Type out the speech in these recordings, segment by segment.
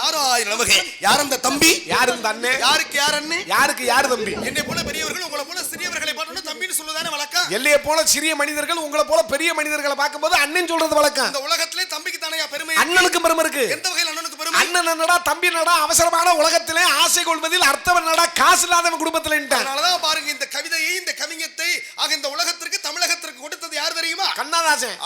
நாராயண நமக. யார் அந்த தம்பி? யாரு இந்த அண்ணே? யாருக்கு யார் அண்ணே யாருக்கு யாரு தம்பி? என்னை போல பெரியவர்கள் உங்களை போல சிறியவர்களை பார்த்தோன்னா தம்பின்னு சொல்லுதானே வழக்கம்? எல்லையை போல சிறிய மனிதர்கள் உங்களை போல பெரிய மனிதர்களை பார்க்கும்போது அண்ணன் சொல்றது வழக்கம். இந்த உலகத்திலே தம்பிக்கு தானே பெருமை அண்ணனுக்கு பெருமை இருக்கு. எந்த வகையில் அண்ணனுக்கு பெருமை? அண்ணன் என்னடா தம்பி என்னடா அவசரமான உலகத்திலே ஆசை கொள்வதில் அர்த்தம் என்னடா காசு இல்லாதவன் குடும்பத்துல அதனாலதான் பாருங்க இந்த கவிதையை இந்த கவிஞத்தை ஆக இந்த உலகத்திற்கு தமிழகத்திற்கு கொடுத்தது யார் தெரியுமா? கண்ணாதாசன்.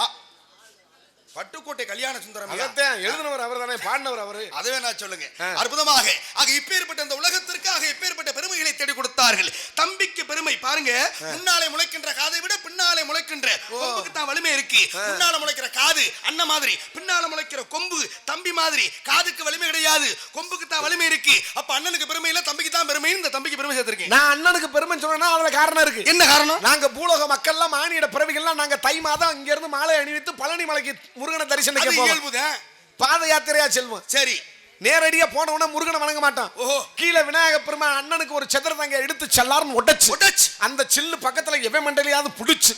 பட்டுக்கோட்டை கல்யாண சுந்தரம் ஐயா. அகத்தேன் எழுதினவர் அவர் தானே பாடினவர் அவரு. அதுவே நான் சொல்லுங்க. அற்புதமாக. ஆக இப்பேற்பட்ட அந்த உலகத்திற்கு ஆக இப்பேற்பட்ட பெருமைகளை தேடி கொடுத்தார்கள். தம்பிக்கு பெருமை பாருங்க. முன்னாலே முளைக்கின்ற காதை விட பின்னாலே முளைக்கின்ற கொம்புக்கு தான் வலிமை இருக்கு. முன்னால முளைக்கிற காது அண்ணன் மாதிரி பின்னால முளைக்கிற கொம்பு தம்பி மாதிரி. காதுக்கு வலிமை கிடையாது. கொம்புக்கு தான் வலிமை இருக்கு. அப்ப அண்ணனுக்கு பெருமை இல்ல தம்பிக்கு தான் பெருமை. இந்த தம்பிக்கு பெருமை சேர்த்திருக்கேன் நான் அண்ணனுக்கு பெருமை சொன்னா அதுல காரணம் இருக்கு. என்ன காரணம்? நாங்க பூலோக மக்கள்லாம் மானிட பிறவிகள்லாம் நாங்க தை மாதம் இங்க இருந்து மாலை அணிவித்து பழனி மலைக்கு முருகனை தரிசனிக்க அது போவோம் இயல்புதான். பாத யாத்திரையா செல்வோம். சரி. நேரடியா போன உடனே முருகனை வணங்க மாட்டான். ஓஹோ. கீழே விநாயக பெருமான் அண்ணனுக்கு ஒரு செதற தங்க எடுத்து செல்லாருன்னு உடைச்சு உடைச்சு. அந்த சில்லு பக்கத்துல எவன் மண்டலையாவது புடிச்சு.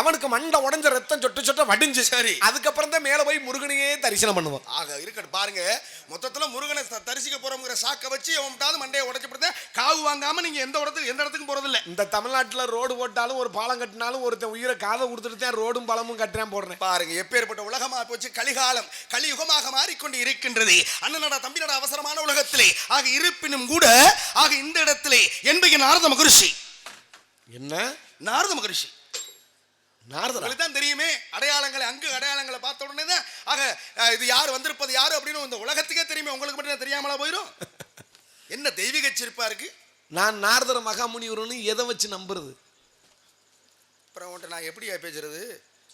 அவனுக்கு மண்டை உடைஞ்ச ரத்தம் சொட்டு சொட்ட வடிஞ்சு. சரி. அதுக்கப்புறம் தான் மேல போய் முருகனையே தரிசனம் பண்ணுவோம் ஆக இருக்கட்டும். பாருங்க. மொத்தத்துல முருகனை தரிசிக்க போறோங்கிற சாக்க வச்சு எவன்டாவது மண்டையை உடைச்சு போட்டு காவு வாங்காம நீங்க எந்த இடத்துக்கு எந்த இடத்துக்கும் போறது இல்ல இந்த தமிழ்நாட்டுல ரோடு போட்டாலும் ஒரு பாலம் கட்டினாலும் ஒருத்தன் உயிரை காதை கொடுத்துட்டு தான் ரோடும் பாலமும் கட்டுறேன் போடுறேன். பாருங்க எப்பேற்பட்ட உலகமா போச்சு. கலிகாலம் கலியுகமாக மாறிக்கொண்டு இருக்கின்றது. அண்ணனடா தம்பினடா அவசரமான உலகத்திலே ஆக இருப்பினும் கூட ஆக இந்த இடத்திலே என்பைய நாரத மகரிஷி. என்ன? நாரத மகரிஷி. நாரதரா? தான் தெரியுமே அடையாளங்களை அங்கு அடையாளங்களை பார்த்த உடனே தான் ஆக இது யார் வந்திருப்பது யாரு அப்படின்னு இந்த உலகத்துக்கே தெரியுமே உங்களுக்கு மட்டும் தெரியாமலா போயிடும் என்ன தெய்வீக சிரிப்பா இருக்கு? நான் நாரதர மகாமுனிவர்னு எதை வச்சு நம்புறது? அப்புறம் உன்ட்ட நான் எப்படியா பேசுறது?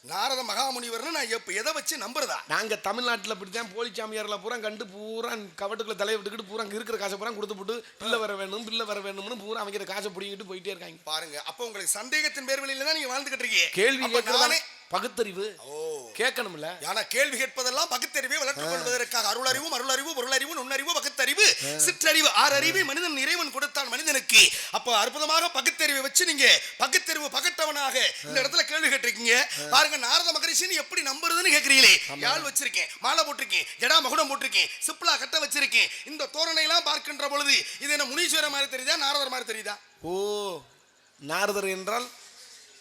நாரத மகாமுனிவர்னு நான் எப்ப எதை வச்சு நம்புறதா? நாங்க தமிழ்நாட்டுல இப்படித்தான் போலி சாமியார்ல பூரா கண்டு பூரா கவட்டுக்குள்ள தலையை விட்டுக்கிட்டு பூரா இருக்கிற காசை பூரா கொடுத்து போட்டு பிள்ளை வர வேணும் பிள்ளை வர வேணும்னு பூரா அவங்க காசை பிடிங்கிட்டு போயிட்டே இருக்காங்க. பாருங்க அப்ப உங்களுக்கு சந்தேகத்தின் பேர் வழியில தான் நீங்க வாழ்ந்துகிட்டு இருக்கீங்க. கேள்வி கேட்கறதானே பகுத்தறிவு ஓ. கேட்கணும்ல? ஆனா கேள்வி கேட்பதெல்லாம் பகுத்தறிவை வளர்த்துக் கொள்வதற்காக. அருளறிவு மருளறிவு பொருளறிவு நுண்ணறிவு பகுத்தறிவு சிற்றறிவு ஆறு அறிவை மனிதன் இறைவன் கொடுத்தான் மனிதனுக்கு. அப்போ அற்புதமாக பகுத்தறிவை வச்சு நீங்க பகுத்தறிவு பகட்டவனாக இந்த இடத்துல கேள்வி கேட்டிருக்கீங்க. பாருங்க நாரத மகரிஷின்னு எப்படி நம்புறதுன்னு கேக்குறீங்களே யாழ் வச்சிருக்கேன் மாலை போட்டிருக்கேன் ஜடா மகுடம் போட்டிருக்கேன் சிப்லா கட்ட வச்சிருக்கேன். இந்த தோரணை எல்லாம் பார்க்கின்ற பொழுது இது என்ன முனீஸ்வரர் மாதிரி தெரியுதா நாரதர் மாதிரி தெரியுதா? ஓ நாரதர் என்றால்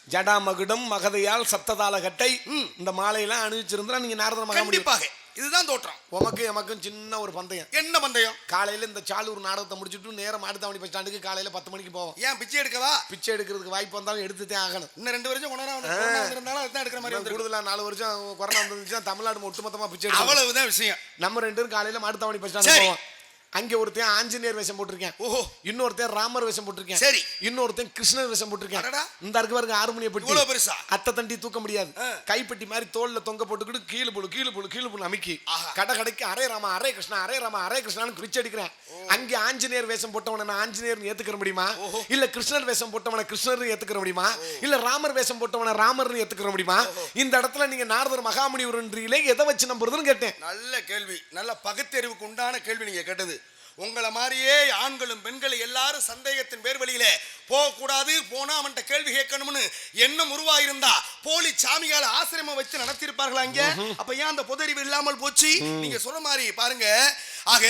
ஜடா மகுடம் மகதையால் சப்ததாள கட்டை இந்த மாலையெல்லாம் அணிவிச்சிருந்தா நீங்க நாரதர் மகாமுனி கண்டிப்பாக. இதுதான் தோற்றம். உமக்கு எமக்கும் சின்ன ஒரு பந்தயம். என்ன பந்தயம்? காலையில இந்த சாலூர் நாடகத்தை முடிச்சுட்டு நேரம் மாட்டுத்தாவணி பஸ் ஸ்டாண்டுக்கு காலையில பத்து மணிக்கு போவோம். ஏன் பிச்சை எடுக்கவா? பிச்சை எடுக்கிறதுக்கு வாய்ப்பு வந்தாலும் எடுத்துதான் ஆகணும். இன்னும் ரெண்டு வருஷம் கொரோனா வந்து- வந்திருந்தாலும் அதுதான் எடுக்கிற மாதிரி வந்துருக்கும் கூடுதலா நாலு வருஷம் கொரோனா வந்துருந்துச்சுன்னா தமிழ்நாடு ஒட்டுமொத்தமா பிச்சை. அவ்வளவுதான் விஷயம். நம்ம ரெண்டு பேரும் காலையில மாட்டுத்தாவணி பஸ் ஸ்டாண்ட். போவோம். அங்க ஒருத்தன் ஆஞ்சநேயர் வேஷம் போட்டிருக்கேன். ஓஹோ இன்னொருத்தன் ராமர் வேஷம் போட்டிருக்கேன். சரி. இன்னொருத்தன் கிருஷ்ணர் வேஷம் போட்டிருக்கேன். இந்த இருக்கு பாருங்க ஆறுமணிய பெட்டி. இவ்வளவு பெருசா? அத்தை தண்டி தூக்க முடியாது. கைப்பெட்டி மாதிரி தோல்ல தொங்க போட்டுக்கிட்டு கீழே புழு கீழே புழு கீழே புழு அமுக்கி. கடை கடைக்கு அரே ராமா அரே கிருஷ்ணா அரே ராமா அரே கிருஷ்ணான்னு பிரிச்சு அடிக்கிறேன். அங்க ஆஞ்சநேயர் வேஷம் போட்டவனை நான் ஆஞ்சநேயர் ஏத்துக்கிற முடியுமா. இல்ல கிருஷ்ணர் வேஷம் போட்டவனை கிருஷ்ணர் ஏத்துக்கிற முடியுமா? இல்ல ராமர் வேஷம் போட்டவனை ராமர் ஏத்துக்கிற முடியுமா? இந்த இடத்துல நீங்க நாரதர் மகாமுனிவர்ன்றீங்களே எதை வச்சு நம்புறதுன்னு கேட்டேன். நல்ல கேள்வி. நல்ல பகுத்தறிவுக்கு உண்டான கேள்வி நீங்க கேட்டது. உங்களை மாதிரியே ஆண்களும் பெண்களும் எல்லாரும் சந்தேகத்தின் பேர் வழியில போகக்கூடாது. போனா அவன்கிட்ட கேள்வி கேட்கணும்னு எண்ணம் உருவாயிருந்தா போலி சாமியால ஆசிரமம் வச்சு நடத்தியிருப்பார்களா இங்க? அப்ப ஏன் அந்த பொதறிவு இல்லாமல் போச்சு? நீங்க சொல்ற மாதிரி பாருங்க. ஆக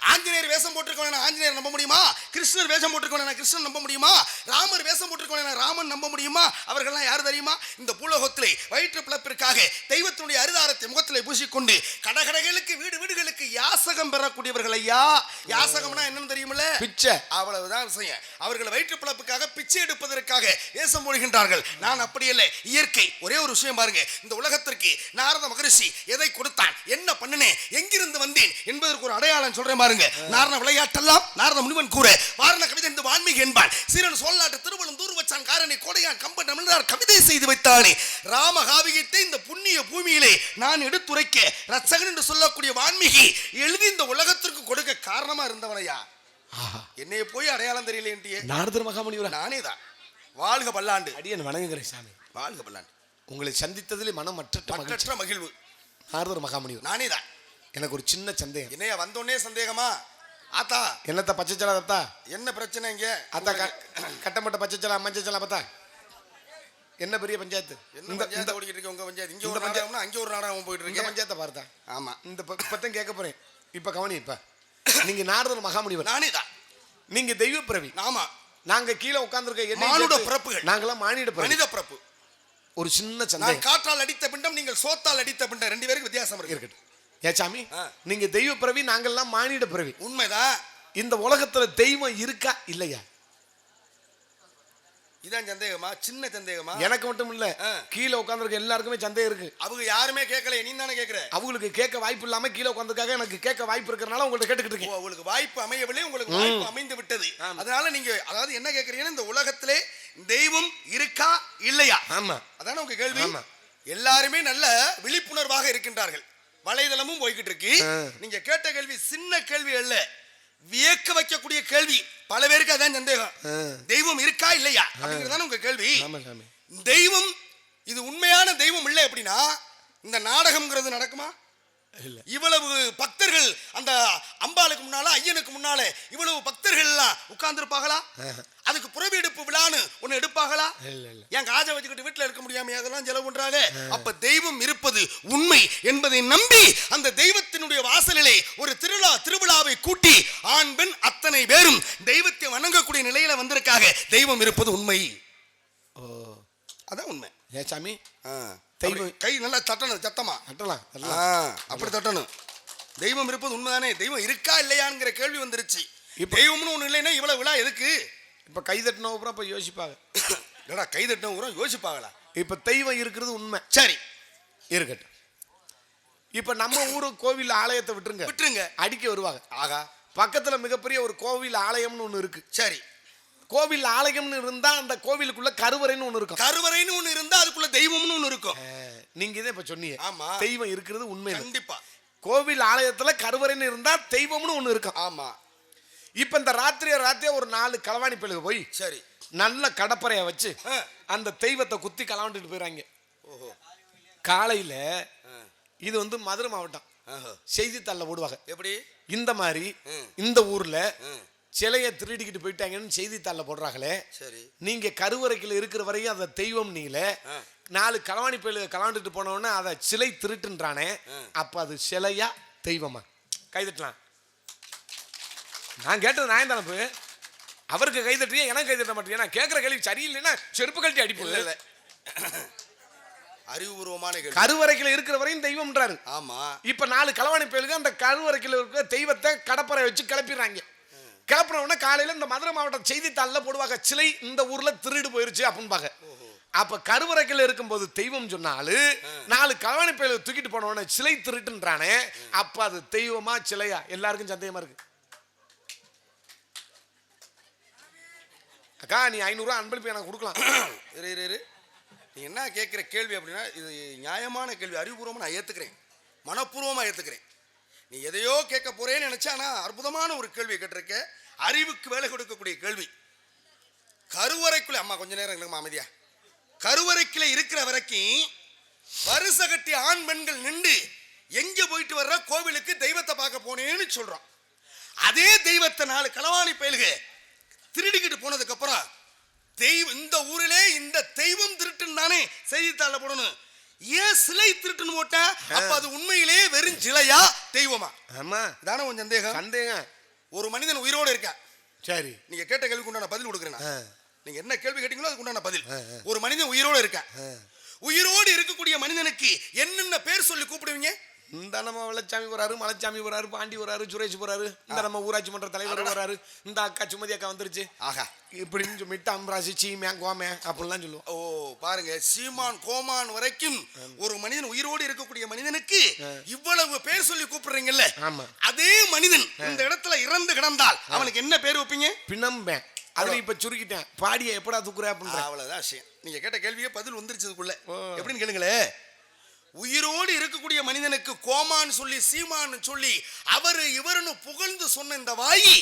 ஆஞ்சநேயர் வேஷம் போட்டிருக்கவன ஆஞ்சநேயர் நம்ப முடியுமா? கிருஷ்ணர் வேஷம் போட்டிருக்கவன கிருஷ்ணன் நம்ப முடியுமா? ராமர் வேஷம் போட்டிருக்கவன ராமன் நம்ப முடியுமா? அவர்கள்லாம் யார் தெரியுமா? இந்த பூலோகத்திலே வயிற்று பிளப்பிற்காக தெய்வத்தினுடைய அரிதாரத்தை முகத்திலே பூசிக்கொண்டு கடகடைகளுக்கு வீடு வீடுகளுக்கு யாசகம் பெறக்கூடியவர்கள் ஐயா. யாசகம்னா என்னன்னு தெரியுமில்ல? பிச்சை. அவ்வளவுதான் விஷயம். அவர்கள் வயிற்று பிளப்புக்காக பிச்சை எடுப்பதற்காக வேஷம் போடுகின்றார்கள். நான் அப்படி இல்லை. இயற்கை. ஒரே ஒரு விஷயம் பாருங்க. இந்த உலகத்திற்கு நாரத மகரிஷி எதை கொடுத்தான்? என்ன பண்ணினேன்? எங்கிருந்து வந்தேன்? என்பதற்கு ஒரு அடையாளம் சொல்றேன் பாருங்க. நாரண விளையாட்டெல்லாம் நாரத முனிவன் கூற வாரண கவிதை இந்த வான்மீகி என்பான். சீரன் சோழநாட்டு திருவள்ளும் தூர் வச்சான் காரணி கோடையான் கம்பன் தமிழ்நாடு கவிதை செய்து வைத்தானே. ராம காவியத்தை இந்த புண்ணிய பூமியிலே நான் எடுத்துரைக்க ரச்சகன் என்று சொல்லக்கூடிய வான்மீகி எழுதி இந்த உலகத்திற்கு கொடுக்க காரணமா இருந்தவனையா? என்னைய போய் அடையாளம் தெரியலையே நாரதர் மகாமுனிவரா? நானே தான் வாழ்க பல்லாண்டு. அடியன் வணங்குகிறேன் சாமி. வாழ்க பல்லாண்டு. உங்களை சந்தித்ததில் மனம் மற்றற்ற மகிழ்வு. நாரதர் மகாமுனிவர். நானே தான் எனக்கு ஒரு சின்ன சந்தேகம். என்னையா வந்தோடனே சந்தேகமா? ஆத்தா என்னத்த பச்சைச்சலா தத்தா? என்ன பிரச்சனை இங்க? அத்தா கட்டப்பட்ட பச்சைச்சலா மஞ்சச்சலா பத்தா என்ன பெரிய பஞ்சாயத்து? என்ன இந்த பஞ்சாயத்து ஓடிக்கிட்டு இருக்கு உங்க பஞ்சாயத்து? இங்க ஒரு பஞ்சாயத்து- நாடகம்னா அங்க ஒரு நாடகம் போயிட்டு இருக்கு. பஞ்சாயத்தை பார்த்தா. ஆமா. இந்த ப- இப்பதான் கேட்க போறேன். இப்ப கவனி இப்ப. நீங்க நாரதர் மகாமுனிவர். நானே தான். நீங்க தெய்வ பிறவி. ஆமா. நாங்க கீழே உட்கார்ந்திருக்க மானுட சேர்த்து பிறப்புகள். நாங்கெல்லாம் மானிட மனித பிறப்பு. ஒரு சின்ன சந்தேகம். காற்றால் அடித்த பிண்டம் நீங்கள் சோத்தால் அடித்த பிண்டம். ரெண்டு பேருக்கு வித்தியாசம் இருக்கு. இருக்கட்டும். ஏ சாமி. நீங்க தெய்வ பிறவி நாங்கெல்லாம் மானிட பிறவி. உண்மைதான் இந்த உலகத்துல தெய்வம் இருக்கா இல்லையா? இதான் சந்தேகமா? சின்ன சந்தேகமா? எனக்கு மட்டும் இல்ல. கீழே உட்கார்ந்திருக்க எல்லாருக்குமே சந்தேகம் இருக்கு. அவங்க யாருமே கேட்கல நீ தானே கேட்கிற? அவங்களுக்கு கேட்க வாய்ப்பு இல்லாம கீழே உட்காந்துருக்காங்க எனக்கு கேட்க வாய்ப்பு இருக்கிறனால உங்கள்ட்ட கேட்டுக்கிட்டு இருக்கேன். உங்களுக்கு வாய்ப்பு அமையவில்லை உங்களுக்கு வாய்ப்பு அமைந்து விட்டது. அதனால நீங்க அதாவது என்ன கேக்குறீங்கன்னா இந்த உலகத்திலே தெய்வம் இருக்கா இல்லையா? ஆமா. அதானே உங்க கேள்வி? ஆமா. எல்லாருமே நல்ல விழிப்புணர்வாக இருக்கின்றார்கள். வலைதளமும் போய்கிட்டு இருக்கு. நீங்க கேட்ட கேள்வி சின்ன கேள்வி அல்ல. வியக்க வைக்கக்கூடிய கேள்வி. பல பேருக்கு அதான் சந்தேகம். தெய்வம் இருக்கா இல்லையா? அப்படிங்கறதான உங்க கேள்வி. தெய்வம் இது உண்மையான தெய்வம் இல்லை அப்படின்னா இந்த நாடகம்ங்கிறது நடக்குமா? இவ்வளவு பக்தர்கள் அந்த அம்பாளுக்கு முன்னால ஐயனுக்கு முன்னால இவ்வளவு பக்தர்கள் எல்லாம் உட்கார்ந்துருப்பாங்களா. அதுக்கு புறவி எடுப்பு விழான்னு ஒண்ணு எடுப்பாங்களா? ஏன் காஜை வச்சுக்கிட்டு வீட்டுல இருக்க முடியாம அதெல்லாம் செலவு பண்றாங்க அப்ப தெய்வம் இருப்பது உண்மை என்பதை நம்பி அந்த தெய்வத்தினுடைய வாசலிலே ஒரு திருவிழா திருவிழாவை கூட்டி ஆண் பெண் அத்தனை பேரும் தெய்வத்தை வணங்கக்கூடிய நிலையில வந்திருக்காங்க. தெய்வம் இருப்பது உண்மை. ஓ. அதான் உண்மை. ஏ சாமி. தெய்வம். கை நல்லா தட்டணும் சத்தமா? தட்டலாம் அப்படி தட்டணும். தெய்வம் இருப்பது உண்மைதானே? தெய்வம் இருக்கா இல்லையாங்கிற கேள்வி வந்துருச்சு. தெய்வம்னு ஒண்ணு இல்லைன்னா இவ்வளவு விழா எதுக்கு? இப்ப கை தட்டின அப்புறம் இப்ப யோசிப்பாங்க. என்னடா கை தட்டம் கூட யோசிப்பாங்களா? இப்ப தெய்வம் இருக்கிறது உண்மை. சரி. இருக்கட்டும். இப்ப நம்ம ஊரு கோவில் ஆலயத்தை விட்டுருங்க. விட்டுருங்க. அடிக்க வருவாங்க. ஆகா பக்கத்துல மிகப்பெரிய ஒரு கோவில் ஆலயம்னு ஒண்ணு இருக்கு. சரி. கோவில் ஆலயம்னு இருந்தா அந்த கோவிலுக்குள்ள கருவறைன்னு ஒண்ணு இருக்கும். கருவறைன்னு ஒண்ணு இருந்தா அதுக்குள்ள தெய்வம்னு ஒண்ணு இருக்கும். நீங்க இதை இப்ப சொன்னீங்க. ஆமா. தெய்வம் இருக்கிறது உண்மை கண்டிப்பா. கோவில் ஆலயத்துல கருவறைன்னு இருந்தா தெய்வம்னு ஒண்ணு இருக்கும். ஆமா. இப்ப இந்த ராத்திரிய ராத்திரியா ஒரு நாலு களவாணி பிள்ளைங்க போய் சரி நல்ல கடப்பறைய வச்சு. அந்த தெய்வத்தை குத்தி களவாண்டுட்டு போயிறாங்க ஓஹோ காலையில. இது வந்து மதுரை மாவட்டம். செய்தித்தாளில் போடுவாங்க எப்படி இந்த மாதிரி. இந்த ஊர்ல. சிலையை திருடிக்கிட்டு போயிட்டாங்கன்னு செய்தித்தாளில் போடுறாங்களே சரி நீங்க கருவறைக்குள்ள இருக்கிற வரையும் அதை தெய்வம் நீங்களே. நாலு களவாணி பயில கலவாண்டுட்டு போன உடனே அதை சிலை திருட்டுன்றானே அப்ப அது சிலையா தெய்வமா கைதட்டலாம் நான் கேட்டது நான் தானே போய் அவருக்கு கை தட்டுறியா எனக்கு கை தட்ட மாட்டேன் நான் கேட்குற கேள்வி சரியில்லைன்னா செருப்பு கழட்டி அடிப்போம் இல்ல அறிவுபூர்வமான கேள்வி. கருவறைக்குள்ள இருக்கிற வரையும் தெய்வம்ன்றாரு. ஆமா. இப்ப நாலு களவாணி பயலுக்கு அந்த கருவறைக்குள்ள இருக்கிற தெய்வத்தை கடப்பறை வச்சு கிளப்பிடுறாங்க. கிளப்புன உடனே காலையில இந்த மதுரை மாவட்டம் செய்தித்தாளில் போடுவாங்க சிலை இந்த ஊர்ல திருடு போயிருச்சு அப்படின்பாங்க அப்ப கருவறைக்குள்ள இருக்கும்போது தெய்வம் சொன்னாலு நாலு களவாணி பயல தூக்கிட்டு போன உடனே சிலை திருட்டுன்றானே அப்ப அது தெய்வமா சிலையா? எல்லாருக்கும் சந்தேகமா இருக்கு. அக்கா நீ ஐநூறுரூவா அன்பளிப்பு எனக்கு கொடுக்கலாம். இரு இரு இரு. நீ என்ன கேட்குற கேள்வி அப்படின்னா இது நியாயமான கேள்வி. அறிவுபூர்வமாக நான் ஏற்றுக்கிறேன் மனப்பூர்வமாக ஏற்றுக்கிறேன் நீ எதையோ கேட்க போறேன்னு நினச்சா ஆனால் அற்புதமான ஒரு கேள்வியை கேட்டிருக்க. அறிவுக்கு வேலை கொடுக்கக்கூடிய கேள்வி. கருவறைக்குள்ளே அம்மா கொஞ்ச நேரம் இல்லைம்மா அமைதியா. கருவறைக்குள்ளே இருக்கிற வரைக்கும் வருஷ கட்டி ஆண் பெண்கள் நின்று எங்கே போயிட்டு வர்ற? கோவிலுக்கு தெய்வத்தை பார்க்க போனேன்னு சொல்கிறோம் அதே தெய்வத்தை நாலு களவாணி பயில்கள் திருடிக்கிட்டு போனதுக்கு அப்புறம் தெய்வம் இந்த ஊரிலே இந்த தெய்வம் திருட்டுன்னு தானே செய்தித்தாள போடணும். ஏன் சிலை திருட்டுன்னு போட்டா? அப்ப அது உண்மையிலேயே வெறும் சிலையா? தெய்வமா? ஆமா. தானே உன் சந்தேகம்? சந்தேகம். ஒரு மனிதன் உயிரோடு இருக்கா? சரி. நீங்க கேட்ட கேள்விக்கு உண்டான பதில் கொடுக்குறேன். நீங்க என்ன கேள்வி கேட்டீங்களோ அதுக்கு உண்டான பதில். ஒரு மனிதன் உயிரோடு இருக்கா? உயிரோடு இருக்கக்கூடிய மனிதனுக்கு என்னென்ன பேர் சொல்லி கூப்பிடுவீங்க? இந்த நம்ம வெள்ளச்சாமி போறாரு மலைச்சாமி போறாரு பாண்டி போறாரு சுரேஷ் போறாரு இந்த நம்ம ஊராட்சி மன்ற தலைவர் வராரு இந்த அக்கா சுமதி அக்கா வந்துருச்சு. ஆகா. இப்படின்னு சொல்லிட்டு அம்பராசி சீமே கோமே அப்படிலாம் சொல்லுவோம். ஓ பாருங்க சீமான் கோமான் வரைக்கும் ஒரு மனிதன் உயிரோடு இருக்கக்கூடிய மனிதனுக்கு இவ்வளவு பேர் சொல்லி கூப்பிடுறீங்கல்ல? ஆமா. அதே மனிதன் இந்த இடத்துல இறந்து கிடந்தால் அவனுக்கு என்ன பேர் வைப்பீங்க? பிணம்பேன். அதுல இப்ப சுருக்கிட்டேன். பாடிய எப்படா தூக்குற அப்படின்ற. அவ்வளவுதான் விஷயம். நீங்க கேட்ட கேள்வியே பதில் வந்துருச்சு இதுக்குள்ள. ஓ. எப்படின்னு கேளுங்களே உயிரோடு இருக்கக்கூடிய மனிதனுக்கு கோமான்னு சொல்லி சீமான்னு சொல்லி அவரு இவருன்னு புகழ்ந்து சொன்ன இந்த வாயி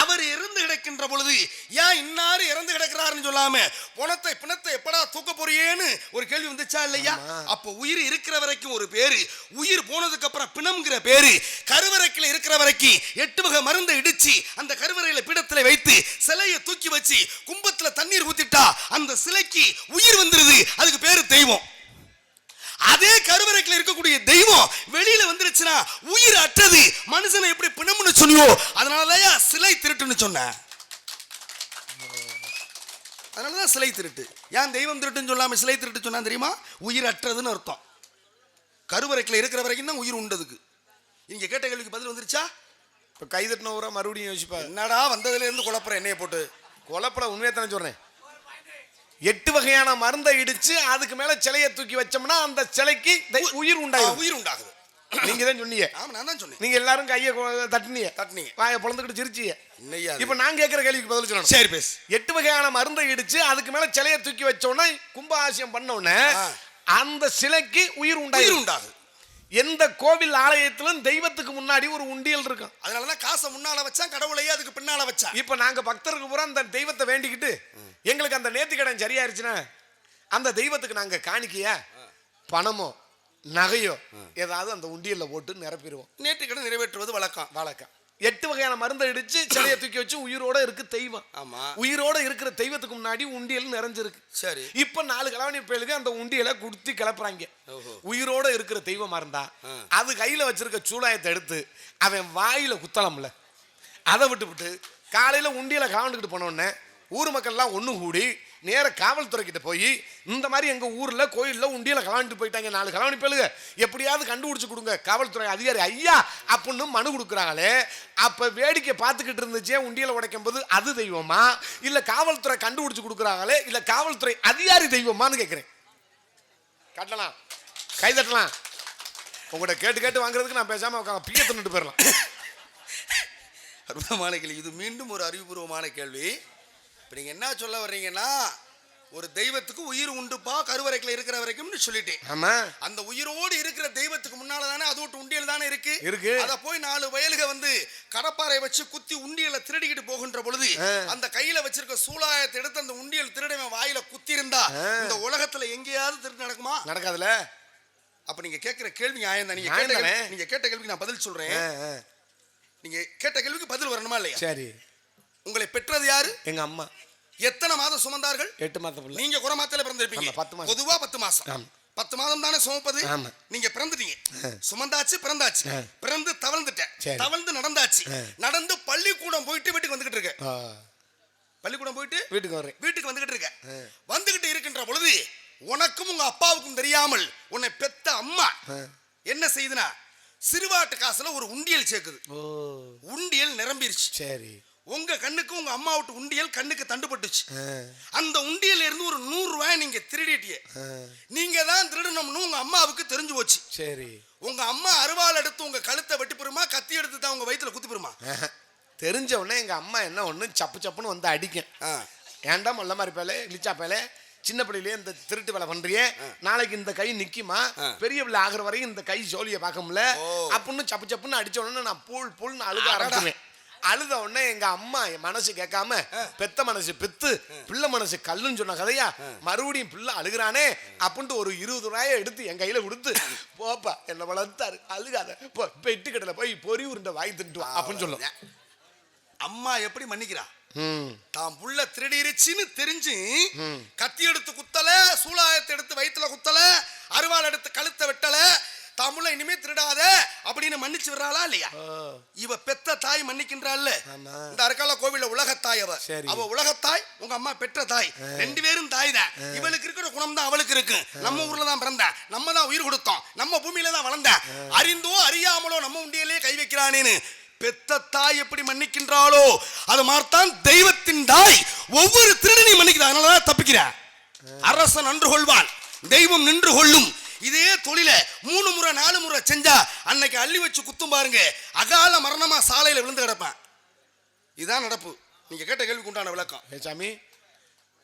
அவர் இறந்து கிடக்கின்ற பொழுது ஏன் இன்னாரு இறந்து கிடக்கிறாருன்னு சொல்லாம பணத்தை பிணத்தை எப்படா தூக்க போறியேன்னு ஒரு கேள்வி வந்துச்சா இல்லையா? அப்ப உயிர் இருக்கிற வரைக்கும் ஒரு பேரு உயிர் போனதுக்கு அப்புறம் பிணம்ங்கிற பேரு கருவறைக்குள்ள இருக்கிற வரைக்கும் எட்டு வகை மருந்தை இடிச்சு அந்த கருவறையில பீடத்துல வைத்து சிலையை தூக்கி வச்சு கும்பத்துல தண்ணீர் ஊத்திட்டா அந்த சிலைக்கு உயிர் வந்துருது அதுக்கு பேரு தெய்வம். வந்துருச்சுன்னா உயிர் அற்றது. மனுஷனை எப்படி பிணம்னு சொன்னியோ அதனாலதான் சிலை திருட்டுன்னு சொன்னேன். அதனாலதான் சிலை திருட்டு. ஏன் தெய்வம் திருட்டுன்னு சொல்லாம சிலை திருட்டு சொன்னா தெரியுமா? உயிர் அற்றதுன்னு அர்த்தம். கருவறைக்குள்ள இருக்கிற வரைக்கும் தான் உயிர் உண்டதுக்கு. நீங்க கேட்ட கேள்விக்கு பதில் வந்துருச்சா? இப்போ கை தட்டின ஊரா மறுபடியும் யோசிப்பா. என்னடா வந்ததுல இருந்து குழப்பற என்னைய போட்டு? கொலப்பட உண்மையை தானே சொல்றேன். எட்டு வகையான மருந்தை இடிச்சு அதுக்கு மேல சிலையை தூக்கி வச்சோம்னா அந்த சிலைக்கு உயிர் ஆ, உண்டாயிரும். உயிர் உண்டாகுது. நீங்க தான் சொன்னீங்க. ஆமா நான் தான் சொன்னேன். நீங்க எல்லாரும் கையை தட்டுனீங்க. தட்டுனீங்க. வாயை பொழந்துக்கிட்டு சிரிச்சீங்க. இன்னையா அது? இப்ப நான் கேட்கிற கேள்விக்கு பதில் சொல்லணும். சரி பேசு. எட்டு வகையான மருந்தை இடிச்சு அதுக்கு மேல சிலையை தூக்கி வச்ச உடனே கும்பாசியம் பண்ண உடனே. அந்த சிலைக்கு உயிர் உண்டாயிரும். உண்டாகுது. எந்த கோவில் ஆலயத்திலும் தெய்வத்துக்கு முன்னாடி ஒரு உண்டியல் இருக்கும். அதனாலதான் காசை முன்னால வச்சான் கடவுளையே அதுக்கு பின்னால வச்சான். இப்ப நாங்க பக்தருக்கு பூரா அந்த தெய்வத்தை வேண்டிக்கிட்டு எங்களுக்கு அந்த நேர்த்தி கடன் சரியாயிருச்சுன்னா அந்த தெய்வத்துக்கு நாங்க காணிக்கையா பணமோ நகையோ ஏதாவது அந்த உண்டியல்ல போட்டு நிரப்பிடுவோம். நேற்று கடன் நிறைவேற்றுவது வழக்கம் வழக்கம். எட்டு வகையான மருந்தை இடிச்சு சிலையை தூக்கி வச்சு உயிரோட இருக்கு தெய்வம். ஆமா. உயிரோட இருக்கிற தெய்வத்துக்கு முன்னாடி உண்டியல் நிறைஞ்சிருக்கு. சரி. இப்ப நாலு கலவணி பயலுக்கு அந்த உண்டியலை குடுத்தி கிளப்புறாங்க. உயிரோட இருக்கிற தெய்வமா இருந்தா ஆ. அது கையில வச்சிருக்க சூலாயத்தை எடுத்து அவன் வாயில குத்தலாம்ல. அதை விட்டு விட்டு காலையில உண்டியலை கலந்துக்கிட்டு போன உடனே ஊர் மக்கள்லாம் ஒன்று கூடி நேர காவல்துறை கிட்ட போய் இந்த மாதிரி எங்கள் ஊரில் கோயிலில் உண்டியில் கலாண்டு போயிட்டாங்க. நாலு கலாணி பேளுங்க எப்படியாவது கண்டுபிடிச்சி கொடுங்க. காவல்துறை அதிகாரி ஐயா அப்படின்னு மனு கொடுக்குறாங்களே. அப்போ வேடிக்கை பார்த்துக்கிட்டு இருந்துச்சே உண்டியில் உடைக்கும் போது அது தெய்வமா? இல்லை காவல்துறை கண்டுபிடிச்சி கொடுக்குறாங்களே இல்லை காவல்துறை அதிகாரி தெய்வமான்னு கேட்குறேன் கட்டலாம். கை தட்டலாம். உங்கள்கிட்ட கேட்டு கேட்டு வாங்குறதுக்கு நான் பேசாமல் உட்காந்து பிய தின்னுட்டு போயிடலாம் அற்புதமான கேள்வி. இது மீண்டும் ஒரு அறிவுபூர்வமான கேள்வி. இப்போ நீங்கள் என்ன சொல்ல வர்றீங்கன்னா ஒரு தெய்வத்துக்கு உயிர் உண்டுப்பா கருவறைக்குள்ள இருக்கிற வரைக்கும்னு சொல்லிட்டேன். ஆமா. அந்த உயிரோடு இருக்கிற தெய்வத்துக்கு முன்னால தானே அது விட்டு உண்டியல் தானே இருக்கு. இருக்கு. அத போய் நாலு வயலுக வந்து கடப்பாறை வச்சு குத்தி உண்டியலை திருடிக்கிட்டு போகின்ற பொழுது. அந்த கையில வச்சிருக்க சூலாயத்தை எடுத்து அந்த உண்டியல் திருடவன் வாயில குத்தி இருந்தா. இந்த உலகத்துல எங்கேயாவது திருட்டு நடக்குமா? நடக்காதுல. அப்ப நீங்க கேட்கிற கேள்வி நியாயம் தான் நீங்க நீங்க கேட்ட கேள்விக்கு நான் பதில் சொல்றேன். நீங்க கேட்ட கேள்விக்கு பதில் வரணுமா இல்லையா? சரி. உங்களை பெற்றது யாரு? எங்க அம்மா. எத்தனை மாதம் சுமந்தார்கள்? எட்டு பிள்ளை. நீங்க குறை மாத்தில பிறந்திருப்பீங்க. பத்து மாசம். பொதுவா பத்து மாசம். பத்து மாதம் தானே சுமப்பது. நீங்க பிறந்துட்டீங்க. சுமந்தாச்சு பிறந்தாச்சு. பிறந்து தவழ்ந்துட்டேன். தவழ்ந்து நடந்தாச்சு. நடந்து பள்ளிக்கூடம் போயிட்டு வீட்டுக்கு வந்துகிட்டு இருக்க ஆ, பள்ளிக்கூடம் போயிட்டு வீட்டுக்கு வர்றேன். வீட்டுக்கு வந்துகிட்டு இருக்க ஆ. வந்துகிட்டு இருக்கின்ற பொழுது உனக்கும் உங்க அப்பாவுக்கும் தெரியாமல் உன்னை பெத்த அம்மா. என்ன செய்யுதுன்னா சிறுவாட்டு காசுல ஒரு உண்டியல் சேர்க்குது. ஓ. உண்டியல் நிரம்பிருச்சு. சரி. உங்க கண்ணுக்கு உங்க அம்மா விட்டு உண்டியல் கண்ணுக்கு தண்டுபட்டுச்சு. அந்த உண்டியல்ல இருந்து ஒரு நூறு ரூபாய் நீங்க திருடிட்டிய நீங்க தான் திருடணும்னு உங்க அம்மாவுக்கு தெரிஞ்சு போச்சு. சரி. உங்க அம்மா அருவாள் எடுத்து உங்க கழுத்தை வெட்டி போருமா கத்தி எடுத்து தான் உங்க வயித்துல குத்தி போருமா. தெரிஞ்ச உடனே எங்க அம்மா என்ன ஒண்ணு சப்பு சப்புன்னு வந்து அடிக்கும். ஏன்டா மல்ல மாதிரி பேலே லிச்சா பேலே சின்ன பிள்ளையிலே இந்த திருட்டு வேலை பண்றியே நாளைக்கு இந்த கை நிக்குமா. பெரிய பிள்ளை ஆகுற வரையும் இந்த கை ஜோலியை பார்க்க முடியல. அப்படின்னு சப்பு சப்புன்னு அடிச்ச உடனே நான் புல் புல்னு அழுக. ஆரம்பிச்சுவேன் அழுத உடனே எங்க அம்மா என் மனசு கேட்காம பெத்த மனசு பெத்து பிள்ளை மனசு கல்லுன்னு சொன்ன கதையா மறுபடியும் பிள்ளை அழுகுறானே அப்படின்ட்டு ஒரு இருபது ரூபாயை எடுத்து என் கையில கொடுத்து போப்பா என்ன வளர்த்தாரு அழுகாத போ பெட்டு கடையில போய் பொறி உருண்டை வாங்கி தின்ட்டு வா அப்படின்னு சொல்லும். அம்மா எப்படி மன்னிக்கிறா? தான் புள்ள திருடிருச்சுன்னு தெரிஞ்சு கத்தி எடுத்து குத்தல சூலாயத்தை எடுத்து வயித்துல குத்தல அருவாள் எடுத்து கழுத்தை வெட்டல தமிழ இனிமே திருடாத அப்படின்னு மன்னிச்சு விடுறாளா இல்லையா? இவ பெத்த தாய் மன்னிக்கின்றாள்ல. ஆமா. இந்த அரக்கால கோவில்ல உலகத்தாய் அவ. அவ உலகத்தாய் உங்க அம்மா பெற்ற தாய். ரெண்டு பேரும் தாய் தான். இவளுக்கு இருக்கிற குணம் தான் அவளுக்கு இருக்கு. நம்ம ஊர்ல தான் பிறந்த. நம்ம தான் உயிர் கொடுத்தோம். நம்ம பூமியில தான் வளர்ந்த. அறிந்தோ அறியாமலோ நம்ம உண்டியிலே கை வைக்கிறானேன்னு. பெத்த தாய் எப்படி மன்னிக்கின்றாளோ அது மாதிரிதான் தெய்வத்தின் தாய் ஒவ்வொரு திருடனையும் மன்னிக்கிறா அதனாலதான் தப்பிக்கிற அரசன் அன்று கொள்வான். தெய்வம் நின்று கொள்ளும். இதே தொழில மூணு முறை நாலு முறை செஞ்சா அன்னைக்கு அள்ளி வச்சு குத்தும் பாருங்க. அகால மரணமா சாலையில விழுந்து கிடப்பான். இதான் நடப்பு. நீங்க கேட்ட கேள்விக்கு உண்டான விளக்கம். ஏ சாமி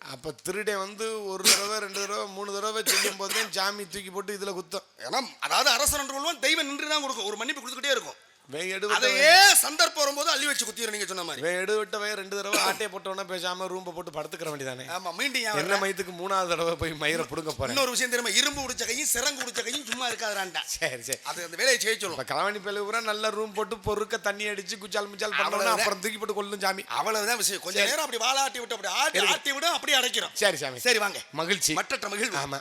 அப்ப திருடே வந்து ஒரு தடவை ரெண்டு தடவை மூணு தடவை செய்யும் போது சாமி தூக்கி போட்டு இதுல குத்தம். ஏன்னா அதாவது அரசன் என்று கொள்வான் தெய்வம் நின்று தான் கொடுக்கும். ஒரு மன்னிப்பு கொடுத்துக்கிட்டே இருக்கும். அதையே சந்தர்ப்பம் வரும்போது அள்ளி வச்சு குத்திடும் நீங்க சொன்ன மாதிரி. எடு விட்டவே ரெண்டு தடவை ஆட்டையை போட்டோன்னா பேசாம ரூம்ப போட்டு படுத்துக்கிற வேண்டியதானே ஆமா மீண்டும் என்ன? மயத்துக்கு மூணாவது தடவை போய் மயிரை புடுங்க போறேன். இன்னொரு விஷயம் தெரியுமா? இரும்பு உடிச்ச கையும் சிறங்கு உடிச்ச கையும் சும்மா இருக்காதுறான்டா. சரி சரி. அது அந்த வேலையை செய்ய சொல்லும். கலவாணி பேலு பூரா நல்ல ரூம் போட்டு பொறுக்க தண்ணி அடிச்சு குச்சால் முச்சால் அவ்வளவுதான். அப்புறம் தூக்கி போட்டு கொள்ளும் சாமி. அவ்வளவுதான் விஷயம். கொஞ்ச நேரம் அப்படி வாழாட்டி விட்டு அப்படி ஆட்டி. ஆட்டி விடும் அப்படியே அடைக்கிறோம். சரி சாமி. சரி வாங்க. மகிழ்ச்சி. மற்றற்ற மகிழ்வு. ஆமா.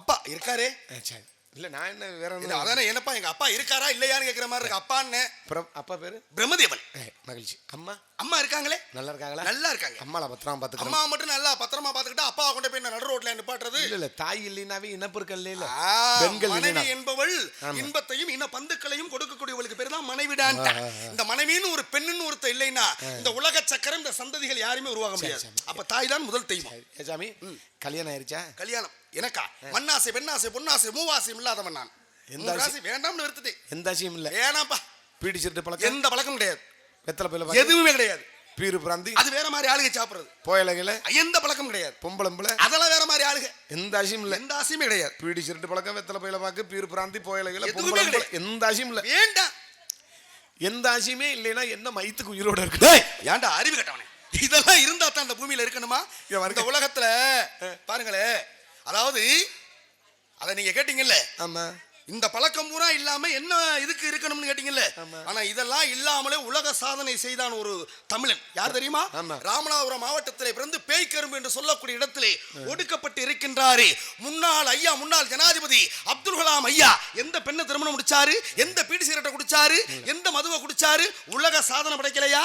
அப்பா இருக்காரே? ஆ, சரி. இல்ல நான் என்ன வேற என்ன அதானே என்னப்பா எங்க அப்பா இருக்காரா இல்லையான்னு கேக்குற மாதிரி இருக்கு. அப்பான்னு. பிர- அப்பா பேரு? பிரம்மதேவன். மகிழ்ச்சி. அம்மா? அம்மா இருக்காங்களே? நல்லா இருக்காங்களா? நல்லா இருக்காங்க. அம்மால பத்திரமா பாத்துக்கிறோம் அம்மா மட்டும் நல்லா பத்திரமா பாத்துக்கிட்டா அப்பாவை கொண்டு போய் நான் நடு ரோட்ல நிப்பாட்டுறது? இல்ல இல்ல தாய் இல்லைனாவே இனப்பெருக்கம் இல்ல பெண்கள் மனைவி என்பவள். இன்பத்தையும் இன்ன பந்துக்களையும் கொடுக்கக்கூடியவளுக்கு பேர் தான் மனைவிடான். இந்த மனைவின்னு ஒரு பெண்ணுன்னு ஒருத்த இல்லைன்னா இந்த உலக சக்கரம் இந்த சந்ததிகள் யாருமே உருவாக முடியாது. அப்ப தாய் தான் முதல் தெய்வம். சாமி. கல்யாணம் ஆயிருச்சா? கல்யாணம். எனக்கா? மண்ணாசை பெண்ணாசை பொன்னாசை மூவாசையும் இல்லாதவன் நான். எந்த ஆசை? வேண்டாம்னு நிறுத்திட்டேன் எந்த ஆசையும் இல்ல. வேணாம்ப்பா. பீடி சிட்டு பழக்கம்? எந்த பழக்கம் கிடையாது. வெத்தலை பையில எதுவுமே கிடையாது. Beer brandy? அது வேற மாதிரி ஆளுகை சாப்பிடுறது. போயலகையில எந்த பழக்கம் கிடையாது. பொம்பளம்புல அதெல்லாம் வேற மாதிரி ஆளுக. எந்த ஆசையும் இல்ல. எந்த ஆசையுமே கிடையாது. பீடி சிட்டு பழக்கம் வெத்தலை பையில பாக்கு பீரு பிராந்தி போயலகையில பொம்பளம்புல. எந்த ஆசையும் இல்ல. வேண்டாம். எந்த ஆசையுமே இல்லைன்னா என்ன மயித்துக்கு உயிரோட இருக்கு? ஏன்டா அறிவு கட்டவனே? இதெல்லாம் இருந்தா தான் அந்த பூமியில இருக்கணுமா. இந்த உலகத்துல பாருங்களே அதாவது அதை நீங்க கேட்டீங்கல்ல? ஆமா. இந்த பழக்கம் பூரா இல்லாம என்ன இதுக்கு இருக்கணும்னு கேட்டீங்கல்ல. ஆனா இதெல்லாம் இல்லாமலே உலக சாதனை செய்தான் ஒரு தமிழன். யார் தெரியுமா. ராமநாதபுரம் மாவட்டத்திலே பிறந்து பேய்க்கரும்பு என்று சொல்லக்கூடிய இடத்திலே ஒடுக்கப்பட்டு இருக்கின்றாரு. முன்னாள் ஐயா முன்னாள் ஜனாதிபதி அப்துல் கலாம் ஐயா. எந்த பெண்ணை திருமணம் முடிச்சாரு? எந்த பீடி சிகரெட்டை குடிச்சாரு? எந்த மதுவை குடிச்சாரு? உலக சாதனை படைக்கலையா?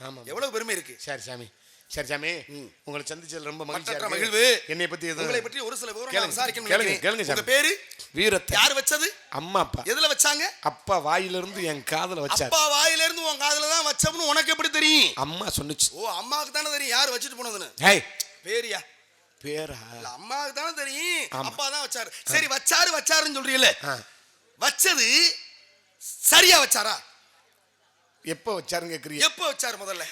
ஆமா எவ்வளவு பெருமை இருக்கு? சரி சாமி. சரி சாமி. உங்களை சந்திச்சதுல ரொம்ப மகிழ்ச்சியா. மகிழ்வு. என்னை பத்தி உங்களை பற்றி ஒரு சில விவரம் விசாரிக்கணும் கேளுங்க. கேளுங்க சாமி. பேரு? வீரத்தை. யார் வச்சது? அம்மா அப்பா. எதுல வச்சாங்க? அப்பா வாயிலிருந்து என் காதுல வச்சார். அப்பா வாயில இருந்து உன் காதுல தான் வச்சோம்னு உனக்கு எப்படி தெரியும்? அம்மா சொன்னுச்சு. ஓ அம்மாவுக்கு தானே தெரியும். யார் வச்சுட்டு போனதுன்னு? ஹேய் பேரியா? பேரா? அம்மாவுக்கு தானே தெரியும். அப்பா தான் வச்சாரு. சரி வச்சாரு வச்சாருன்னு சொல்றீங்கல்ல. வச்சது சரியா வச்சாரா? எப்ப வச்சாருங்க கேக்குறீங்க? எப்ப வச்சாரு முதல்ல?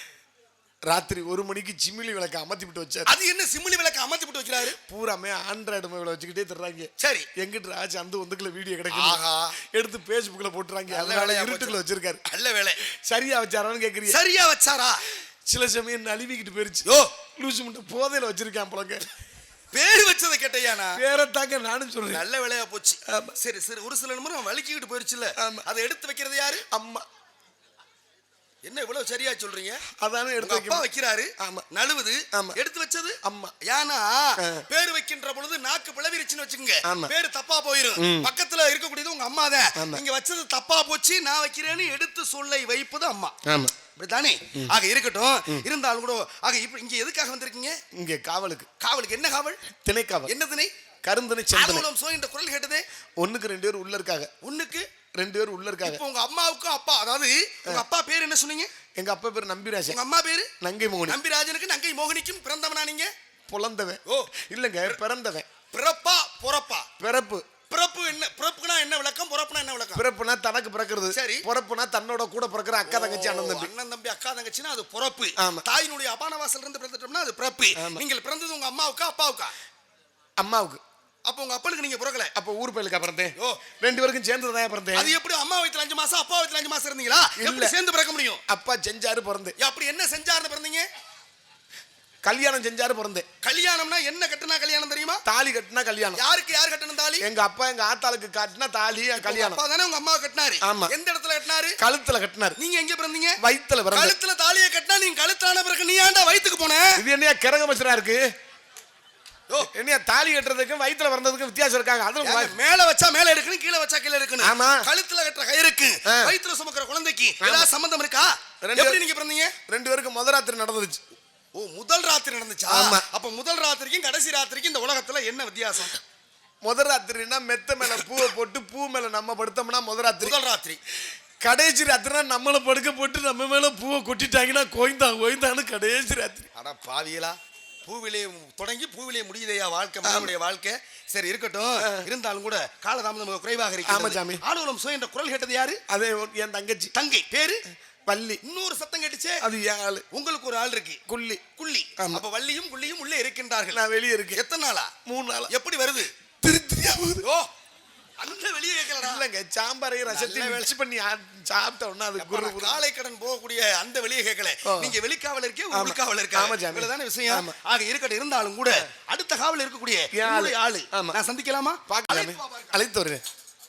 ராத்திரி ஒரு மணிக்கு சிமிலி விளக்க அமர்த்தி விட்டு வச்சாரு. அது என்ன சிம்மிலி விளக்கு அமர்த்தி போட்டு வைக்கிறாரு பூராமே ஆண்ட்ராய்டு மொபைல வச்சுக்கிட்டே தர்றாங்க. சரி. எங்கிட்ட ராஜ் அந்த ஒந்துக்குள்ள வீடியோ கிடைக்கும். எடுத்து பேஸ்புக்ல போட்டுறாங்க. நல்ல வேலையா இருட்டுக்குள்ள. வச்சிருக்காரு. நல்ல வேலை. சரியா வச்சாரான்னு கேக்குறீங்க. சரியா வச்சாரா? சில சமயம் நழுவிக்கிட்டு போயிருச்சு. யோ. லூசு முட்டை போதையில வச்சிருக்கான் போலங்க. பேரு வச்சதை கேட்டையானா பேரத்தாங்க நானும் சொல்றேன். நல்ல வேலையா போச்சு. சரி சரி. ஒரு சில நிமிடம் வலிக்கிட்டு போயிருச்சுல்ல. ஆமா. அதை எடுத்து வைக்கிறது யாரு? அம்மா. என்ன இவ்வளவு சரியா சொல்றீங்க? அதானே எடுத்து அப்பா வைக்க வைக்கிறாரு ஆமா. நழுவுது ஆமா. எடுத்து வச்சது? அம்மா ஏன்னா. பேர் வைக்கின்ற பொழுது நாக்கு பிளவிருச்சுன்னு வச்சுக்கோங்க. ஆமா. பேரு தப்பா போயிரும். பக்கத்துல இருக்கக்கூடியது உங்க அம்மா தான். ஆமா. நீங்க வச்சது தப்பா போச்சு நான் வைக்கிறேன்னு எடுத்து சொல்லை வைப்பது அம்மா. ஆமா. இப்படித்தானே? ஆக இருக்கட்டும். இருந்தாலும் கூட ஆக இப்ப இங்க எதுக்காக வந்திருக்கீங்க? இங்க காவலுக்கு. காவலுக்கு என்ன காவல்? திணைக்காவல். என்ன திணை? கருந்தனை செந்தனை சோ என்ற குரல் கேட்டதே. ஒண்ணுக்கு ரெண்டு பேர் உள்ள இருக்காங்க. ஒண்ணுக்கு? ரெண்டு பேர் உள்ள இருக்காங்க. இப்ப உங்க அம்மாவுக்கும் அப்பா அதாவது உங்க அப்பா பேர் என்ன சொன்னீங்க? எங்க அப்பா பேர் நம்பிராசன் உங்க அம்மா பேரு? நங்கை மோகனி. நம்பிராஜனுக்கு நங்கை மோகனிக்கும் பிறந்தவனா நீங்க? புலந்தவன் ஓ. இல்லங்க பிறந்தவன். பிறப்பா பொறப்பா? பிறப்பு. பிறப்பு என்ன பிறப்புனா என்ன விளக்கம் பிறப்புனா என்ன விளக்கம்? பிறப்புனா தனக்கு பிறக்கிறது. சரி. பிறப்புனா தன்னோட கூட பிறக்கிற அக்கா தங்கச்சி அண்ணன் தம்பி. அண்ணன் தம்பி அக்கா தங்கச்சினா அது பிறப்பு. ஆமா. தாயினுடைய அபான வாசல் இருந்து பிறந்துட்டோம்னா அது பிறப்பு. நீங்கள் பிறந்தது உங்க அம்மாவுக்கா அப்பாவுக்கா? அம்மாவுக்கு. அப்ப உங்க அப்பனுக்கு நீங்க பிறக்கல? அப்ப ஊர் பயிலுக்கா பிறந்தேன் ஓ. ரெண்டு பேருக்கும் சேர்ந்து தான் பிறந்தேன் அது எப்படி அம்மா வயித்துல அஞ்சு மாசம் அப்பா வயித்துல அஞ்சு மாசம் இருந்தீங்களா? எப்படி. சேர்ந்து பிறக்க முடியும்? அப்பா செஞ்சாரு பிறந்தேன் ஏ, அப்படி என்ன செஞ்சாருன்னு பிறந்தீங்க? கல்யாணம் செஞ்சாரு பிறந்தேன் கல்யாணம்னா என்ன கட்டுனா கல்யாணம் தெரியுமா? தாலி கட்டினா கல்யாணம். யாருக்கு யார் கட்டணும் தாலி? எங்க அப்பா எங்க ஆத்தாளுக்கு காட்டினா தாலி கல்யாணம். அப்பா தானே உங்க அம்மாவை கட்டினாரு. ஆமா. எந்த இடத்துல கட்டினாரு? கழுத்துல கட்டினாரு. நீங்க எங்க பிறந்தீங்க? வயித்துல பிறந்த கழுத்துல தாலியை கட்டினா நீங்க கழுத்தான பிறகு நீ ஏன்டா வயித்துக்கு போன? இது என்னையா கிறங்க மச்சரா இருக்கு? ஓ. என்னையா தாலி கட்டுறதுக்கும் வயித்துல பிறந்ததுக்கும் வித்தியாசம் இருக்காங்க. வ- மேல வச்சா மேல எடுக்கணும் கீழே வச்சா கீழே எடுக்கணும். ஆமா. கழுத்துல கட்டுற கயிறுக்கு ஆ. வயித்துல சுமக்கிற குழந்தைக்கு ஏதாவது சம்பந்தம் இருக்கா? ரெண்டு- நீங்க பிறந்தீங்க? ரெண்டு பேருக்கும் முத ராத்திரி நடந்துருச்சு ஓ முதல் ராத்திரி நடந்துச்சா? ஆமா. அப்ப முதல் ராத்திரிக்கும் கடைசி ராத்திரிக்கும் இந்த உலகத்துல என்ன வித்தியாசம்? முத ராத்திரினா மெத்த மேல பூவை போட்டு பூ மேல நம்ம படுத்தோம்னா முத ராத்திரி. முதல் ராத்திரி. கடைசி ராத்திரினா நம்மள படுக்க போட்டு நம்ம மேல பூவை கொட்டிட்டாங்கன்னா கோய்ந்தா கோய்ந்தான்னு கடைசி ராத்திரி. அட பாவியலா பூவிலே தொடங்கி பூவிலே முடியுதையா வாழ்க்கை? நம்முடைய வாழ்க்கை. சரி இருக்கட்டும். இருந்தாலும் கூட காலதாமதம் குறைவாக ஆமா, இருக்கு சாமி. ஆளுநம் சோ என்ற குரல் கேட்டது யாரு? அதே என் தங்கச்சி. தங்கை. பேரு? வள்ளி. இன்னொரு சத்தம் கேட்டுச்சே. அது ஆளு. உங்களுக்கு ஒரு ஆள் இருக்கு. குள்ளி. குள்ளி. ஆமா. அப்ப வள்ளியும் குள்ளியும் உள்ளே இருக்கின்றார்கள். நான் வெளியே இருக்கேன். எத்தனை நாளா? மூணு நாளா. எப்படி வருது? திரு திரியா போகுது. ஓ அந்த வெளியே கேட்கலடா இல்லைங்க சாம்பாரையும் ரசத்தையும் மிக்ஸ் பண்ணி சாப்பிட்ட உடனே அது குரு. காலை கடன் போகக்கூடிய அந்த வெளியே கேட்கல. நீங்க வெளிக்காவல் இருக்கே. உள்காவல் இருக்கா ஆமா. இவ்வளவுதானே விஷயம். ஆக இருக்கட்டும் இருந்தாலும் கூட அடுத்த காவல் இருக்கக்கூடிய ஆளு. ஆளு. நான் சந்திக்கலாமா பாருங்க. அழைத்து வருகிறேன்